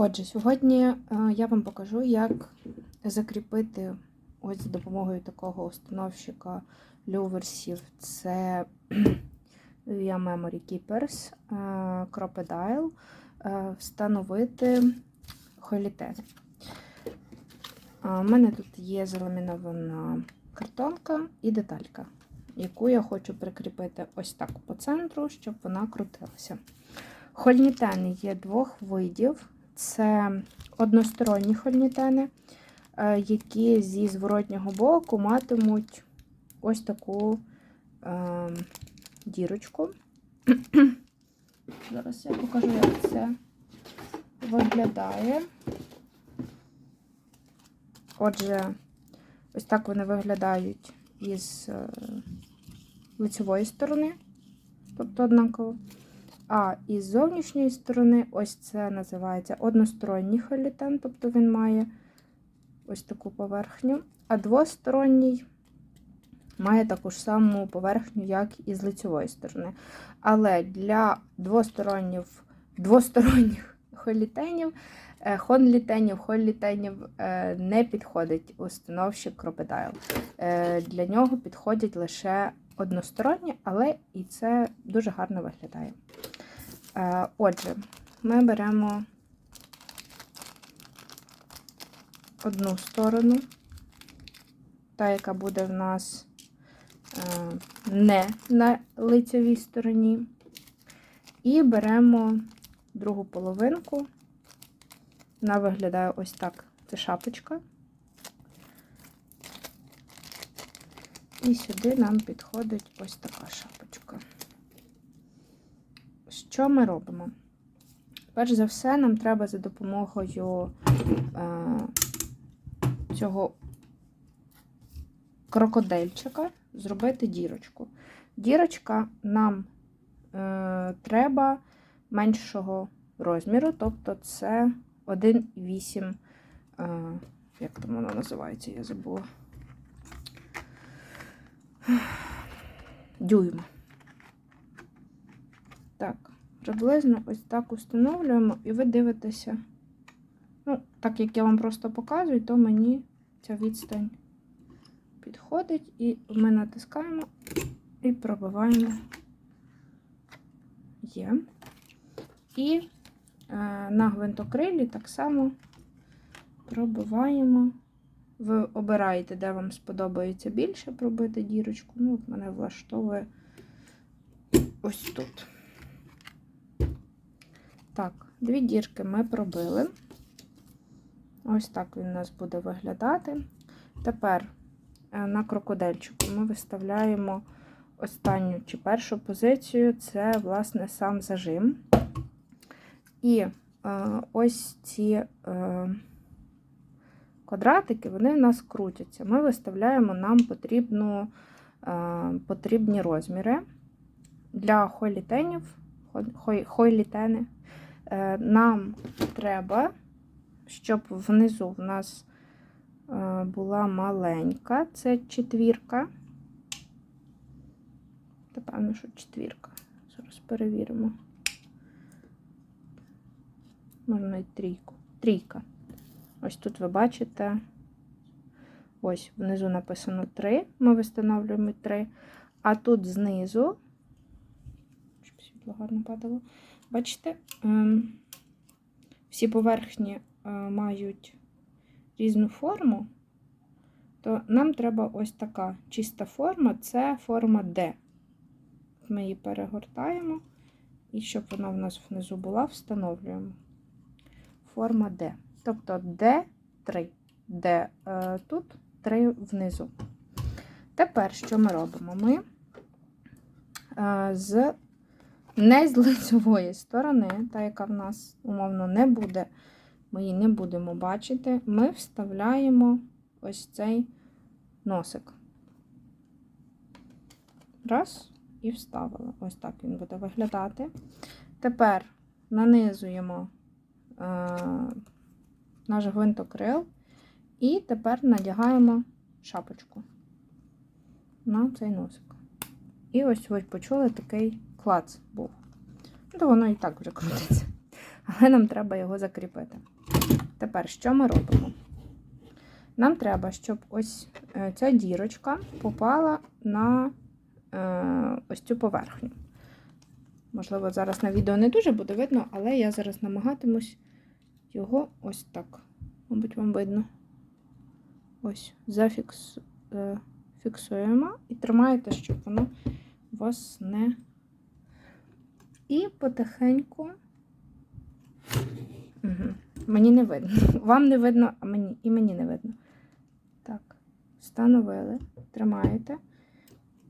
Отже, сьогодні е, я вам покажу, як закріпити ось за допомогою такого установщика люверсів. Це Via Memory Keepers е, Crocodile, е, встановити холітени. У мене тут є заламінована картонка і деталька, яку я хочу прикріпити ось так по центру, щоб вона крутилася. Хольнітени є двох видів. Це односторонні хольнітени, е, які зі зворотнього боку матимуть ось таку е, дірочку. Зараз я покажу, як це виглядає. Отже, ось так вони виглядають із е, лицевої сторони, тобто однаково. А із зовнішньої сторони, ось це називається односторонній холітен, тобто він має ось таку поверхню. А двосторонній має таку ж саму поверхню, як і з лицевої сторони. Але для двосторонніх, двосторонніх холітенів, хонлітенів, холлітенів е, не підходить установщик Crocodile. Е, Для нього підходять лише односторонні, але і це дуже гарно виглядає. Е, Отже, ми беремо одну сторону, та, яка буде в нас е, не на лицевій стороні, і беремо другу половинку. Вона виглядає ось так. Це шапочка. І сюди нам підходить ось така шапочка. Що ми робимо? Перш за все, нам треба за допомогою е, цього крокодильчика зробити дірочку. Дірочка нам е, треба меншого розміру, тобто це 1,8, е, як там воно називається, я забула. Дюйма. Так, приблизно ось так установлюємо, і ви дивитеся. Ну, так як я вам просто показую, то мені ця відстань підходить, і ми натискаємо і пробиваємо є. І е, на гвинтокрилі так само пробиваємо. Ви обираєте, де вам сподобається більше пробити дірочку. Ну, от мене влаштовує ось тут. Так, дві дірки ми пробили. Ось так він у нас буде виглядати. Тепер е, на крокодильчику ми виставляємо останню чи першу позицію це, власне, сам зажим. І е, ось ці е, квадратики, вони в нас крутяться. Ми виставляємо нам потрібну, потрібні розміри для хойлітенів, хой, хойлітени. Е, нам треба, щоб внизу в нас е, була маленька, це четвірка. Напевно, що четвірка. Зараз перевіримо. Можна і трійку. Трійка. Ось тут ви бачите, ось внизу написано 3, ми встановлюємо 3, а тут знизу, щоб світло гарно падало, бачите, ем, всі поверхні е, мають різну форму, то нам треба ось така чиста форма це форма D. Ми її перегортаємо, і щоб вона в нас внизу була, встановлюємо. Форма D. Тобто D3, D е, тут 3 внизу. Тепер, що ми робимо? Ми е, з не з лицевої сторони, та, яка в нас, умовно, не буде, ми її не будемо бачити, ми вставляємо ось цей носик. Раз, і вставили. Ось так він буде виглядати. Тепер нанизуємо. Е, наш гвинтокрил. І тепер надягаємо шапочку на цей носик. І ось ви почули такий клац був. Ну, то воно і так вже крутиться. але нам треба його закріпити. Тепер, що ми робимо? Нам треба, щоб ось е, ця дірочка попала на е, ось цю поверхню. Можливо, зараз на відео не дуже буде видно, але я зараз намагатимусь його ось так. Мабуть, вам видно. Ось, зафікс, е, і тримаєте, щоб воно у вас не. І потихеньку. Угу. Мені не видно. Вам не видно, а мені і мені не видно. Так, встановили, тримаєте.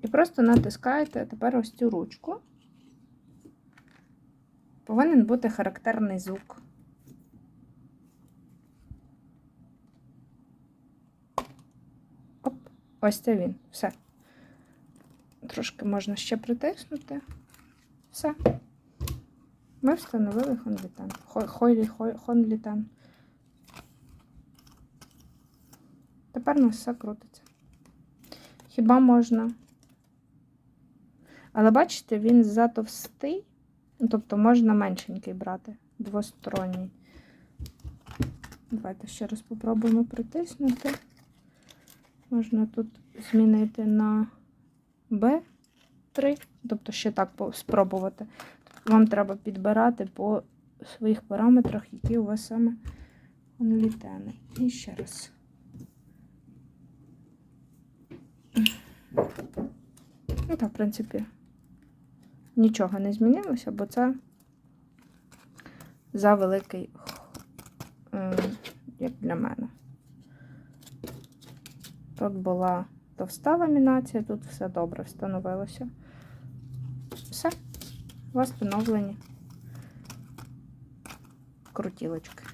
І просто натискаєте тепер ось цю ручку. Повинен бути характерний звук. Оп, ось це він. Все. Трошки можна ще притиснути. Все. Ми встановили хонлітан. Хойлі хонлітан. Тепер нас все крутиться. Хіба можна? Але бачите, він затовстий, ну, тобто можна меншенький брати, двосторонній. Давайте ще раз попробуємо притиснути. Можна тут змінити на B3, тобто ще так спробувати. Вам треба підбирати по своїх параметрах, які у вас саме онлітени. І ще раз. Ну так, в принципі, нічого не змінилося, бо це за великий, як для мене. Тут була товста ламінація, тут все добре встановилося. Встановлені крутілочки.